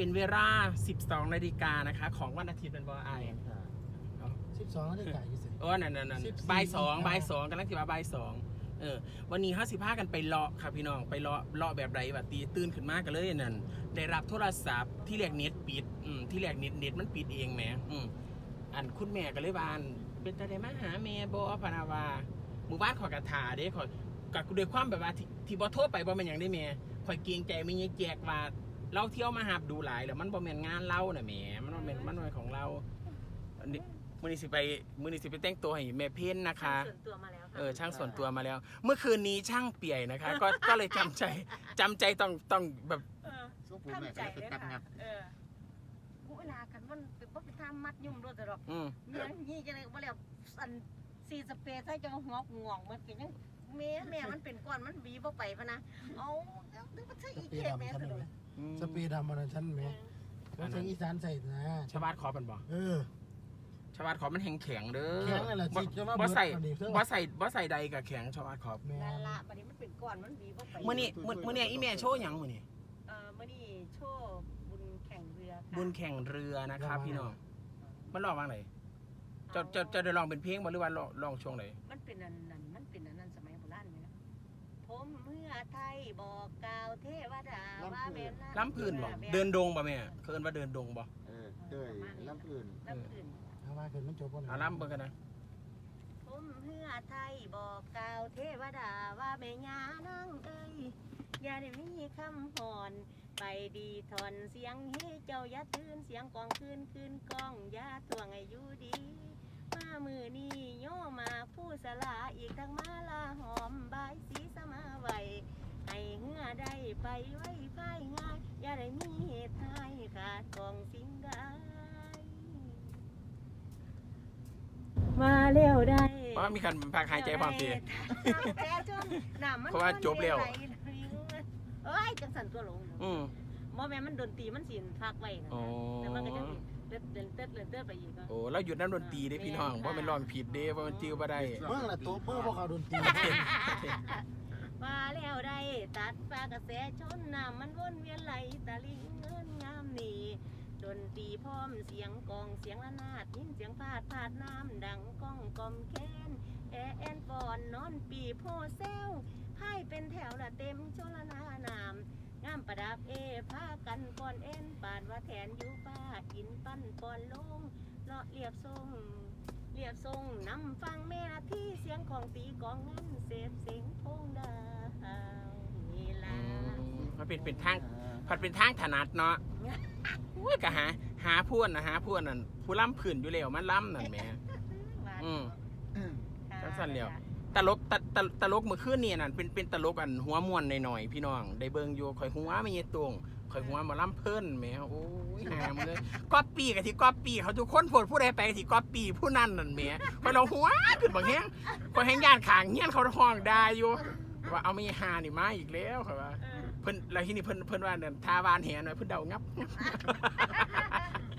เป็นเวลา 12 นาฬิกานะคะ ของวันอาทิตย์เป็นบอไอสิบสองนาฬิกายี่สิบโอ้นั่นนั่นนั่น14บ่ายสองนาฬิกาบ่ายสองกำลังสิว่าบ่ายสองเออวันนี้ห้าสิบห้ากันไปเลาะค่ะพี่น้องไปเลาะเลาะแบบไรแบบตีตื่นขึ้นมากันเลยนั่นได้รับโทรศัพท์ที่แรกเน็ตปิดอืมที่แรกเน็ตเน็ตมันปิดเองแหมอืมอันคุณแม่ก็เลยบาน เป็นตาได้มาหาแม่บ่พะนาวาหมู่บ้านขอยกระถาเด้ขอยกับด้วยความแบบว่าที่ที่บ่โทรไปบ่เป็นหยังได้แม่ขอยเกรงใจไม่ยังแจกว่า เราเที่ยวมาหาบดูหลายแล้วมันบ่แม่นงานเราน่ะแหมมันบ่แม่นมันบ่แม่นของเราอันนี้มื้อนี้สิไปมื้อนี้สิไปแต่งตัวให้แม่เพ้นนะคะ ส่วนตัวมาแล้วค่ะเออช่างส่วนตัวมาแล้ว เมื่อคืนนี้ช่างเปียนะคะ ก็ก็เลยจำใจจำใจต้องต้องแบบเออสู้ผมแม่ทำใจก็เลยตัดงัค่ะบเออกูเวลากันมันเป็นบ่เป็นทำมัดยุ่มรถแต่ดอกอืมเมียนี่จะเลยว่าแล้วอันซีสเปรย์ใส่จังหัวง่วงมันก็ยังแม่แม่มันเป็นก้อนมันบีบ่ไปพะนะเอาเอาดึงมาใส่อีกปีแค่ดำแม่ฉันซะเลเลยย สปีดำมันฉันไหมแล้วเสียงอีสานใส่นะชาวบ้านขอเป็นบ่เออชาวบ้านขอมันแข็งแข็งๆเด้อแข็งนั่นแหละบ่สิจะว่าบ่ใส่เบิดอันนี้เครื่องบ่ใส่บ่ใส่ใดกับแข็งชาวบ้านขอแม่นั่นละบัดนี้มันเป็นก้อนมันบีบ่ไปมื้อนี้มื้อมื้อนี้อีแม่โชว์หยังมื้อนี้เออมื้อนี้โชว์บุญแข่งเรือค่ะบุญแข่งเรือนะครับ พี่น้องมันร้องว่าไงจะจะจะได้ร้องเป็นเพลงบ่หรือว่าร้องร้องช่วงไหนมันเป็นอันนั้นมันเป็นอันนั้นสมัยโบราณไหมนะผมเมื่อ ไทยบอกกล่าวเทวดาว่าเป็นล้ำพื้นบ่เดินดงบ่แม่เคินว่าเดินดงบ่เออเด้ยลำอื่นล้ำพื้นเอามาเกิดมันจบก่อนเอาล้ำเบิ่งกันนะผมเมื่อไทยบอกกล่าวเทวดาว่าแม่ยานางเอ้ยอย่าได้มีคำหอนไปดีทอนเสียงเฮ้เจ้าอย่าตื่นเสียงกองคืนคืนกองอย่าทวงอายุดี มามือนี้โยมาผู้สลาอีกทั้งมาลาหอมบายสีสมาไว้ ให้เหือได้ไปไว้ภายง่าย อย่าได้มีเหตุให้ขาดของสิ่งใดมาเร็วได้เพราะว่ามีการพักหายใจพร้อมทีแต่จนน้ำมันเพราะว่าจบแล้วไหเอ้ยจังสันตัวลงอืมโมแม่นมันดนตรีมันสินพักไว้นะอ๋อ แต่มันก็จะเต้นเต้นเต้นเต้นเต้นไปอีกก็ โอ้แล้วหยุดน้ำดนตรีเด้พี่น้องเพราะมันร้องผิดเด้เพราะมันจิ้วบ่ได้เมื่อละตัวเมื่อพวกเขาโดนตี มาแล้วได้ตัดฟ้ากระแสชนน้ำมันวนเวียนไหลตะลิงเงินงามนี่ดนตรีพร้อมเสียงกองเสียงระนาดยินเสียงพาดพาดน้ำดังก้องกลมแค้นแอแอนปอนนอนปีโพเซลไพ่เป็นแถวละเต็มชลนานามงามประดับเอพากันก่อนเอ็นปานว่าแทนอยู่ป้าอินปั้นปอนลงเลาะเรียบทรง เรียบทรงนำฟังแม่นาที่เสียงของตีกองนั้นเสพเสียงพงดาวนี่อืล่ะมมันเป็นเป็นทางผัดเป็นทางถนัดเนาะอุ้ยก็หาหาพวนนะหาพวนนั่นผู้ล่ำผื่นอยู่แล้วมันล่ำนั่นแหมอืมจังซั่นแล้วตลกตตตลกเมื่อคืนนี่นั่นเป็นเป็นตลกอันหัวม่วนหน่อยๆพี่น้อง ได้เบิ่งอยู่ข่อยหัวไม่เยตรง ข่อยหัวหมาล่ำเพิ่นแหมโอ้ยหามเลยก๊อปปี้กับที่ก๊อปปี้เขาทุกคนโพดผู้ใดไปที่ก๊อปปี้ผู้นั้นนั่นแหมข่อยเราหัวขึ้นบางแฮงข่อยแฮงย่านขางเฮียนเขาห้องได้อยู่ว่าเอาไม่หานี่มาอีกแล้วข่อยว่าเออเพิ่นแล้วที่นี่เพิ่นเพิ่นว่าเนี่ยทาวานแหหน่อยเพิ่นเดางับ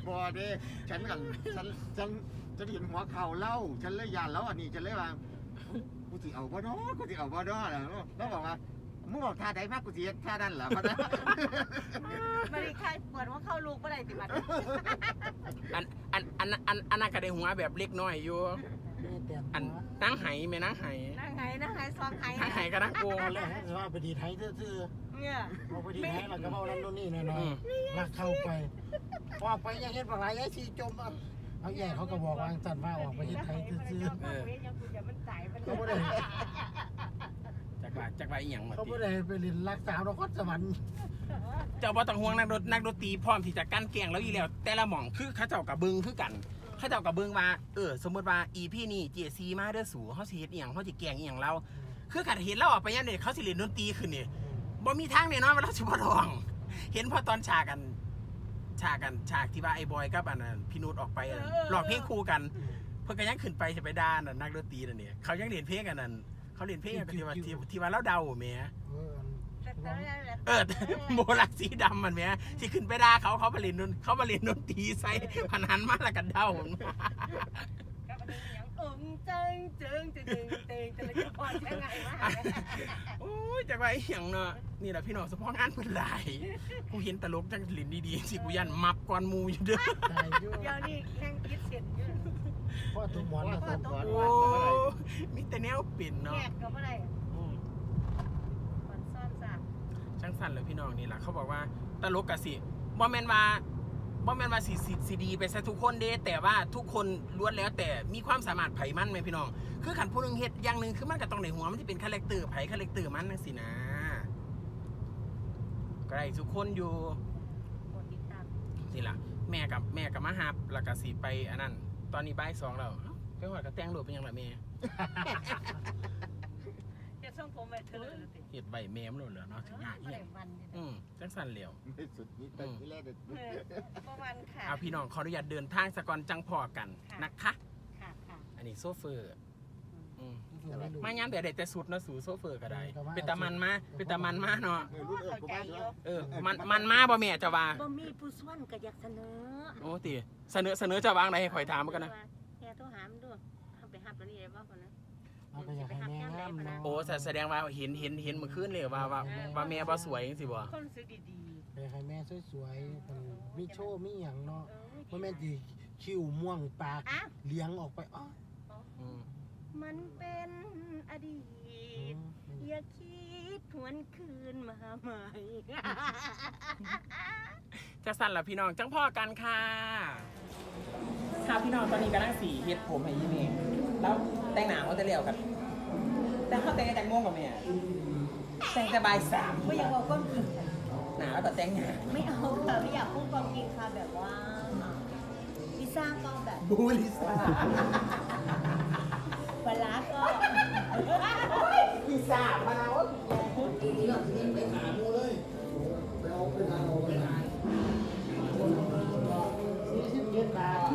บ่เด้ฉันกันฉันฉันฉันเห็นหัวเข่าเล่า ฉันเลยยานแล้วอันนี้ฉันเลยว่ากูสิเอาบ่เนาะกูสิเอาบ่เนาะแล้วแล้วบอกว่า มึงบอกท่าใดมากกูสิเฮ็ดท่านั้นเหรอเขานะไม่ได้ใครเปิดว่าเข้าลูกเมื่อไรติบัดอันอันอันอันอันนั้นก็ได้หัวแบบเล็กน้อยอยู่แม่แต่อันนางไหแม่นางไหนั่งไงนั่งไงซ้อมไงนางไหก็นางโกงตอนแรกให้ว่าไปดีไทยซื่อเนี่ยๆเอาไปดีไทยแล้วก็เอานั่นนู่นนี่หน่อยๆลักเข้าไปออกไปยังเห็นปลาไหลยัยชีจมเอาเอาแย่เขาก็บอกวางสันว่าออกไปเฮ็ดไทยซื่อเออๆเขาบ่ได้จาก ว่าจากว่าอีหยังมาเขาติบ่ได้ไปเรียนรักษานครสวรรค์เจ้าบ่ต้องห่วงนักดนนักดนตรีพร้อมที่จะกั้นแกล้งแล้วอีแล้ว แต่ละหม่องคือเขาเจ้ากับเบิงคือกันเขาเจ้ากับเบิงว่าเออสมมติว่าอีพี่นี่ JC มาเด้อสู่เฮาสิเฮ็ดอีหยังเฮาสิแกล้งอีหยังเราคือคันเห็นเราออกไปยันเนี่ยเขาสิเล่นดนตรีขึ้นนี่บ่มีทางแน่นอนว่าเราสิบ่ร้อง เห็นพอตอนฉากกันฉากกันฉากที่ว่าไอ้บอยกับอันนั้นพี่นุชออกไปอะร้องเพลงคู่กัน เพิ่นก็ยังขึ้นไปสิไปด่านั่นนักดนตรีนั่นนี่เขายังเล่นเพลงกันนั่น เขาเล่นเพลงกันที่ว่าที่ที่ว่าเราเดาแหมเออเออโมลักสีดำมันแหมที่ขึ้นไปด่าเขาเขาไปเล่นดนเขาไปเล่นดนตรีใส่พนันมาแล้วกันเดาองเจิงเจิงเจิงเจิงเจิงจะพอยังไงวะโอ้ยยจากว่าไอ้เหียงเนาะนี่แหละพี่น้องเฉพาะงานเพิ่นหลายกูเห็นตลกจังลินดีๆสิกูยันมับก่อนหมูอยู่เด้อตายอยู่เดี๋ยวนี้แข่งคิดเสร็จอยู่ พ่อตุ้มหมอนมาพ่อตุ้มตุ้หมมอนหมอนโอ้มีแต่แนวปิ่นแยเนาะกก็บ่ได้อืมคนซ่อนซากช่างสั้นเลยพี่น้องนี่แหละเขาบอกว่าตลกกะสิบ่แม่นว่าบ่แม่นว่าสิสิสิดีไปซะทุกคนเด้แต่ว่าทุกคนล้วนแล้วแต่มีความสามารถไผมันแม่พี่น้อง คือขันผู้หนึงเฮ็ดอย่างหนึงคือมันก็ต้องในหัวมันสิเป็นคาแรคเตอร์ไผคาแรคเตอร์มันจังซี่นะก็ได้ทุกคนอยู่กดติดตาม นี่ล่ะแม่กับแม่กับมาหับแล้วก็สิไปอันนั้น ตอนนี้บ่ายสองแล้วเอ้าไปหอดก็แต่งรูปเป็นหยังล่ะแม่จะส่งผมไปเธอเลยสิเฮ็ดใบแม่มโลดแล้วเนาะถึงยากบ่อีหได้ยังวันอยู่อืมจังสั่นแล้วไม่สุดนี่แต่ที่แรกเด็ดเออบ่วันค่ะ เอาพี่น้องขออนุญาตเดินทางสะก่อนจังพอกันค่ะ นะคะ ค่ะค่ะ อันนี้โซเฟอร์ อืมไม่รู้มาย้ำแต่เด็ดแต่สุดเนาะสู่โซเฟอร์ก็ได้ก็ว่าเป็นตามันมาเป็นตามันมาเนาะเออรุ่นเออกูไม่ด้วยเออมันมันมาบ่แม่จะว่าบ่มีผู้ส่วนก็อยากเสนอโอ้ติเสนอเสนอจะวางไหนให้ข่อยถามมันกันนะแกโทรหามันด้วยทำไปหับแล้วนี่ได้บ่คนนั้นเอาไปอยากให้แม่งามเนาะโอ้แสแสดงว่าเห็นเห็นเห็นเมื่อคืนเลยว่าว่าว่าแม่บ่สวยจังซี่บ่คนรู้สึกดีไปให้แม่สวยๆมันมีโชว์มีหยังเนาะๆเออบ่แม่นสิคิ้วม่วงปากอะเลี้ยงออกไปอ๋ออื มมันเป็นอดีอืตมอย่าคิดหวนคืนมาใหม่ จะสั่นล่ะพี่น้องจังพอกันค่ะค่ะพี่น้องตอนนี้กำลังสีเฮ็ดผมให้ยี่แม่แล้วแต่งหน้าเขาจะเลี้ยวกัน แต่เขาแต่งแต่งโมงกับแม่แต่งแต่บ่ายสามไม่อยากบอกความจริงหนาแล้วก็แต่งหน้าไม่เอาค่ะไม่อยากพูดความจริงค่ะแบบว่าพิซซ่าก็แบบบูลิซ่าป ลาร้าก็พิซซ่ามาแล้วเย็นบาท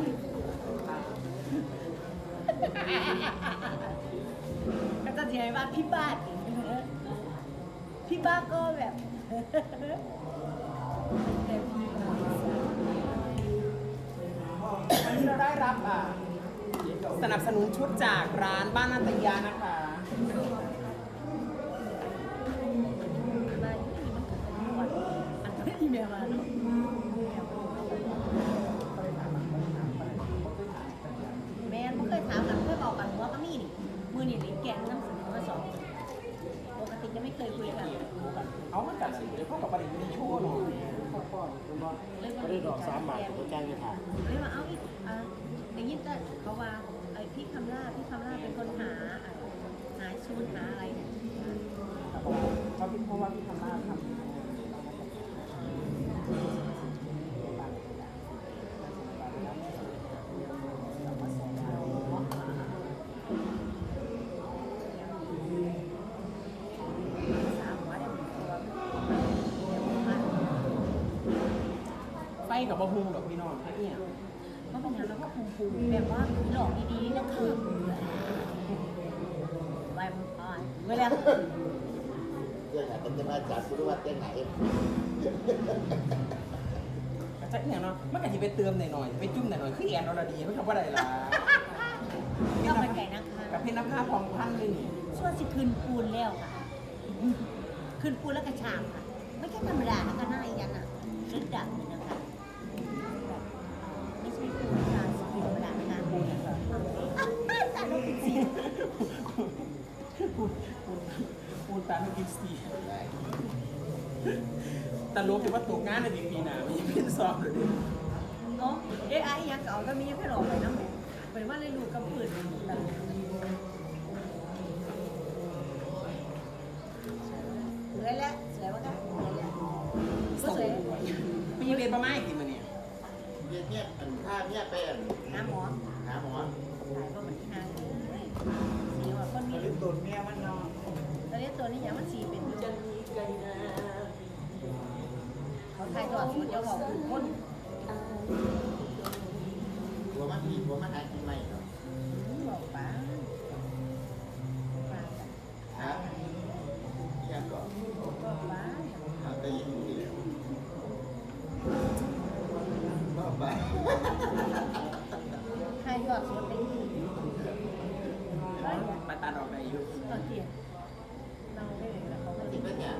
ก็จะเทียนว่าพี่บ้านพี่บ้าก็แบบแต่พี่บ้านวันนี้เราได้รับอะ สนับสนุนชุดจากร้านบ้านนันตยานะคะบ้านที่มันคือจังหวัดอันนี้อีเมลมาเนาะแม่ไม่เคยถามกันเคยบอกกันว่าก็มีนี่มือนี่ลิ้นแกงน้ำเสนอมาสองปกติจะไม่เคยคุยกันเอามันกัดสิเดี๋ยวพ่อกับประเด็นนี้โชว์หน่อยพ่อพ่อคุณบ่ก็ได้ดอก3บาทก็จ่ายไปถามเลยว่าเอาอีกอะอย่างนี้แต่เขาว่าไอ้พี่คำ ล่าพี่คำล่าเป็นคนหาอะหาชูนหาอะไรเนี่ยเพราะพี่เพราะว่าพี่ทำหน้าทำไฟกับบะฮุงดอกพี่น้องแค่นี้ เพราะเป็นอย่างแล้วก็คงคูแบบว่าหลอกดีๆนะครับแวมไพร์ เวลาเรื่องไหนเป็นจะมาจัดกูรู้ว่าเรื่องไหนก็จะอย่างเนาะมันก็จะไปเติมหน่อยๆไปจุ่มหน่อยๆคือแอนอรดีไม่ทำว่าอะไรล่ะก็เป็นไก่นะคะกับเพชรน้ำผ้าพองพันเลยนี่ช่วยสิคืนปูนแล้วค่ะ คืนปูนแล้วกระชามค่ะ ไม่ใช่ธรรมดานะคะหน้าอีกอย่างอะรึดดับเลยนะคะแบบไม่ใช่ปูนค่ะสีธรรมดานะคะปูนนะคะแต่เราเป็นสี ปูนปูนปูน ตาไม่กินสีต่รู้แค่ว่าตกงานในปีหน้าไม่ยังเป็นสอบเลยเนาะเอไอยังเก่าก็มียังไม่หลอกเลยนะเป็นว่าเลยลูกกับปืนแบบสวยแล้วสวยปะคะสวยแล้วสวยม่ยังเรียนประมาณกี่มันเนี่ยเนี่ยเนี่ยอันท่าเนี่ยเป็นน้ำหมอ ไม่ยังมันสีเป็นจะมีไกนะเขาถ่ายทอดสดเจ้าของคือคนหัวมันมีหัวมันหายนใหม่เนาะ บอกป้าป้า ฮะยังก่อน บอกป้า เอาแต่ยินดีแล้วบ้าไป ถ่ายทอดสดได้ดีเฮ้ย มาตัดออกได้อยู่ ตอนเที่ยงเราได้เลยแล้วเขาก็ ติ จะ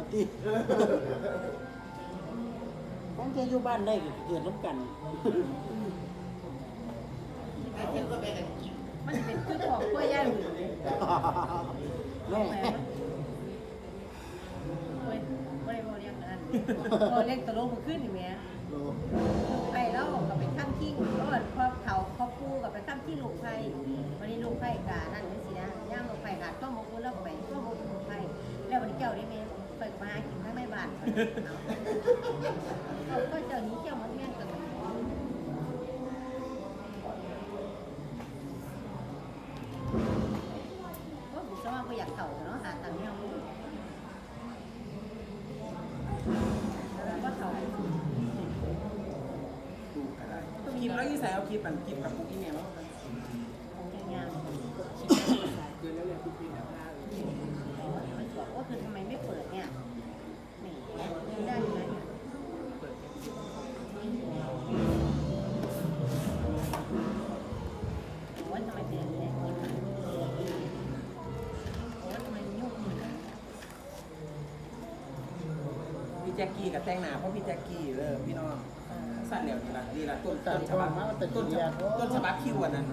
ด เขาหูว่าติผมจะอยู่บ้านได้ก็เกิดน้ำกัน มันเป็นคือของกล้วยย่างหรือแม่กล้วยกล้วยบ่เรียกนั้นบ่เรียกตะโลกมาขึ้นนี่แหม่ไปแล้วก็ไปข้ามทิ้งเพราะว่าพอเขาเขาคู่กับไปข้ามที่ลูกไผ่วันนี้ลูกไผ่กานั่นนี่สินะย่างลูกไผ่กาต้องมาคู่แล้วก็ไปต้องมาลูกไผ่แล้ววันนี้เจ้าได้แม่ไป มาหากินทั้งในบ้านเอาก็เจ้านี้เจ้ามันแม่นกันก็บุษว่าบ่อยากเข่าเนาะหาตังค์เนี่ยแล้วก็เข่าคลิปแล้วยี่ใส่เอาคลิปมันคลิปกับปุ๊กอีเมลของ จ็คกี้กับแต่งหน้าเพราะพี่แจ็คกี้เออพี่น้องสั่นเดี๋ยวนี่ละนี่ละต้นตัต้ดนฉฉบับับบมาแต่ต้ต้นนฉเดียบับต้นฉบับคิวอันนั้นเ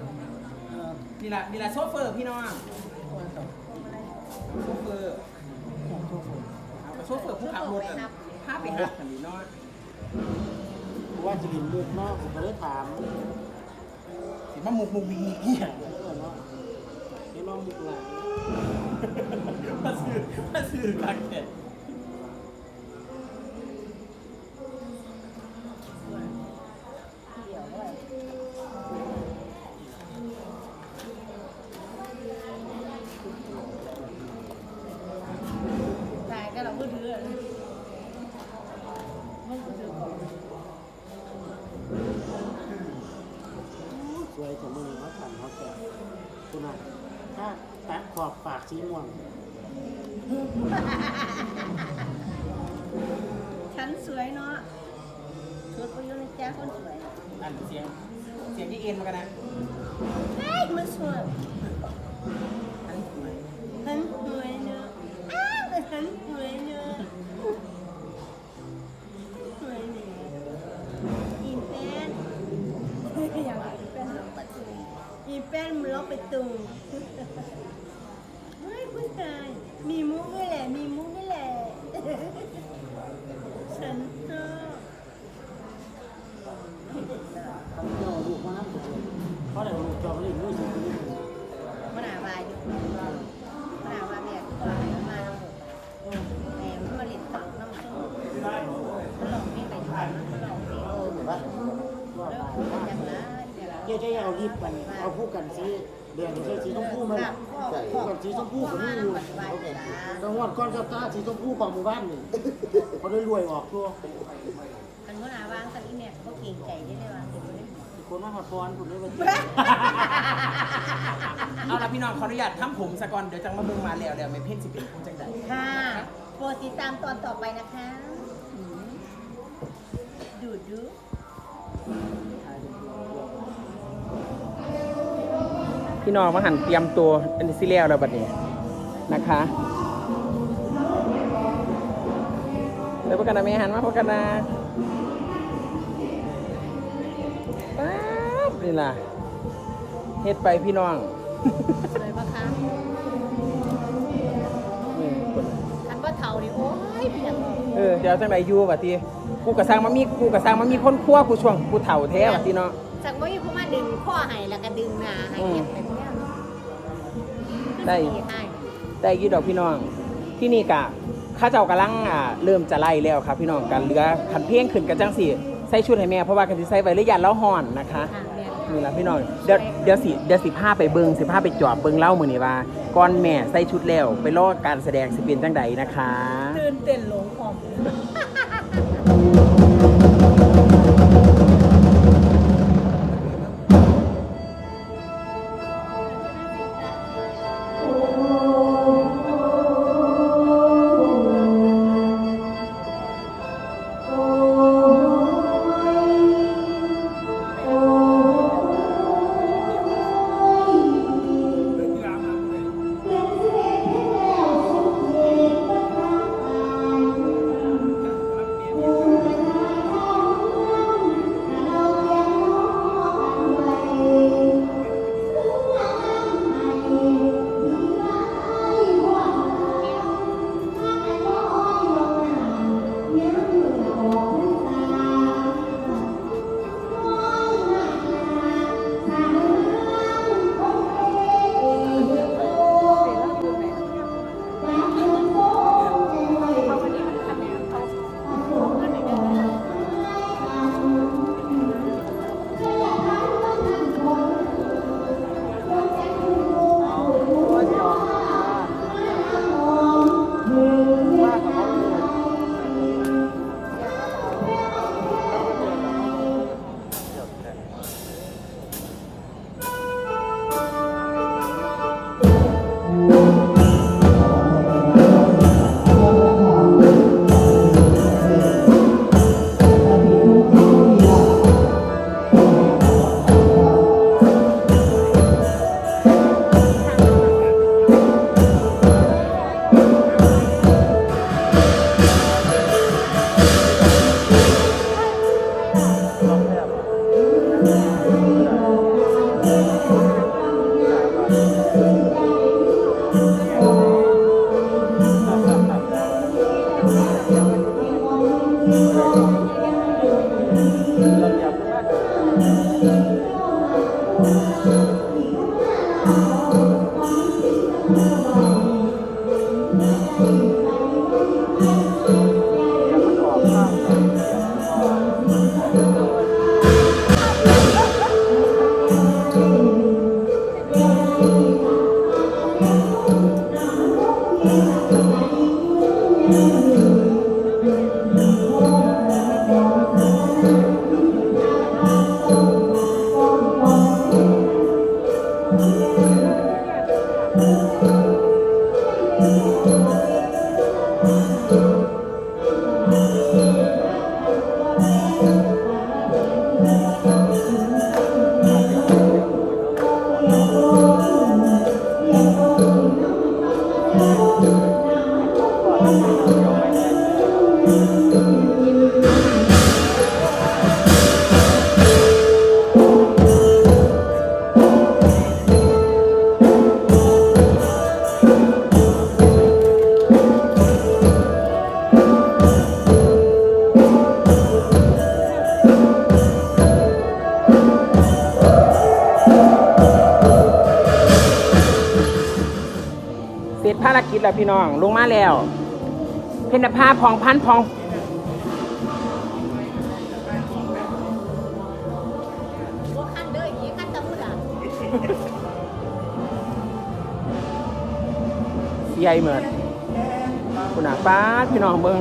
ออนี่ละนี่ละโซเฟอร์พี่น้องโซเฟอร์เอาไปโซเฟอร์ผู้ขับรถอะพาไปหักกันดีเนาะว่าจะดินเลือดนอกผมก็เลยถามสิมามุกมุกมีมีพี่เออเนาะเดี๋ยวลองดูหลังมาซื้อมาซื้อกันเด็ด ฉันสวยเนาะชุดประยุทธ์นะจ๊ะคนสวยอันเสียง เสียงยี่เอ็นมากันนะเฮ้ยมันสวยอันนี้ถูกไหมฉันสวยเนาะอ้าวแต่ฉันสวยเนาะสวยเนี่ยอีแป้นอย่างอีแป้นล็อกประตูอีแป้นมันล็อกประตู เฮ้ยมีมุกด้วยแหละ มีมุกด้วยแหละ ฉันชอบเขาเที่ยวลูกมาน้ำตัวเขาได้ลูกจอมเล่นด้วยสิคนนี้มันหาวายอยู่มันหาวายแบบก่อนมาแหมมันมาเล่นตลกน้ำส้มมันหลอกไม่ไปทานมันหลอกไม่เออเหมือนว่าว่าแล้วไปพูดว่าอย่างนั้นเดี๋ยวเราเจ้าจะเอารีบกันเอาคู่กันสีเดือนนี้ใช่สีชมพูไห มคู่กันสีชมพูก็มีอยู่จังหวัดก้อนกับตาสีชมพูของหมู่บ้านนี่เขาได้รวยออกตัวมันมันหาวางสักอีเนี่ยเขาเก่งใจได้เลยวางเก็บไว้ได้อีกคนมาหอดฟอนผมได้วันเอาละพี่น้องขออนุญาตทำผมสะก่อนเดี๋ยวจังมาเบิ่งมาแล้วเดี๋ยวไม่เพ่นสิเป็นผู้จังใดค่ะโปรดติดตามตอนต่อไปนะคะ ดูดู พี่น้องมาหันเตรียมตัวอันนี้สิแล้วแล้วบัดนี้นะคะเดี๋ยวพวกกันนะแม่หันมาพวกกันนะป๊าบนี่ล่ะเฮ็ดไปพี่น้องสวยปะคะอืมอันว่าเทาดิโอ้ยเพียงเออเดี๋ยวจังไดอยู่บัดนี้กูกระซังมามีกูกระซังมามีคนคั่วกูช่วงกูเฒ่าแท้บัดนี้เนาะจากว่าอยู่เพราะว่าดึงข้อไห้แล้วก็ดึงหนาไห้เก็บไปเนี้ย ได้คือสิให้ได้อยี่ดอกพี่น้อง ที่นี่กะข้าเจ้ากำลังอ่าเริ่มจะไล่แล้วครับพี่น้องกันเหลือขันเพียงขึ้นกันจังสิใส่ชุดให้แม่เพราะว่ากันสิใส่ไว้ระยะแล้วห่อนนะคะค่ะแม่นี่ละพี่น้องเดี๋ยวเดี๋ยวสิเดี๋ยวสิพาไปเบิงสิพาไปจอบเบิงเล่ามือนี่ว่าก่อนแม่ใส่ชุดแล้วไปรอการแสดงสิเป็นจังใดนะคะ ตื่นเต้นหลงของ ร็จภารกิจแล้วพี่น้อง ลงมาแล้ว เพนภาพองพันพองว่าขั้นเด้ออย่างนี้ขั้นตะพูดอะใหญ่เหมือนคุณอาป้าดพี่น้องเบิ้ง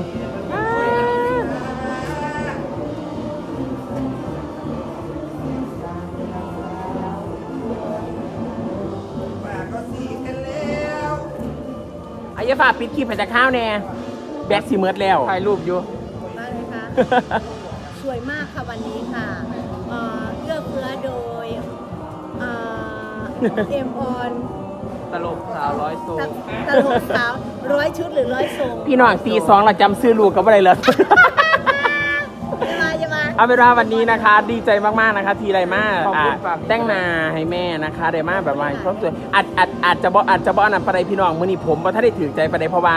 ฝากปิดคลิปให้จากข้าวแน่แบตสิเมิดแล้ว ถ่ายรูปอยู่ มากเลยค่ะ สวยมากค่ะวันนี้ค่ะเอ่อเลือกเพื่อโดยเอ่อ เอ็มออนตลกสาวร้อยโซตตลกสาวร้อยชุดหรือร้อยทรงพี่น้องตีสองเราจำซื้อลูกกับอะไรเลยอย่ามาอย่ามา เอาเป็นว่าวันนี้นะคะ ดีใจมากๆนะคะ ทีไรมากอะแต่งหนาให้แม่นะคะได้มากแบบว่าความสวยอาจอาจอาจจะบ่อาจจะบ่อันนั้นประเดพี่น้องมื้อนี้ผมบ่ทันได้ถือใจประเดเพราะว่า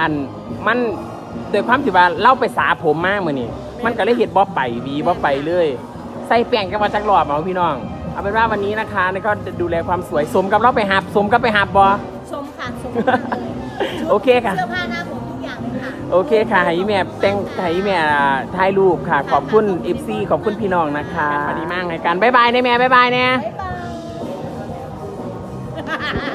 อันมันโดยความที่ว่าเล่าไปสาผมมากมื้อนี้มันก็เลยเฮ็ดบ่ไปหวีบ่ไปเลย ใส่แป้งกันมาจักรอบเอาพี่น้อง เอาเป็นว่าวันนี้นะคะนี่ก็ดูแลความสวยสมกับเราไปหับสมกับไปหับบ่ชมค่ะชมมากเลยชุดโอเคค่ะ เสื้อผ้าหน้า โอเคค่ะให้แม่แต่งให้แม่ถ่ายรูปค่ะ ขอบคุณ FC ขอบคุณพี่น้องนะคะดีมากในการบ๊ายบายนะแม่บ๊ายบายเนี่ย บ๊ายบา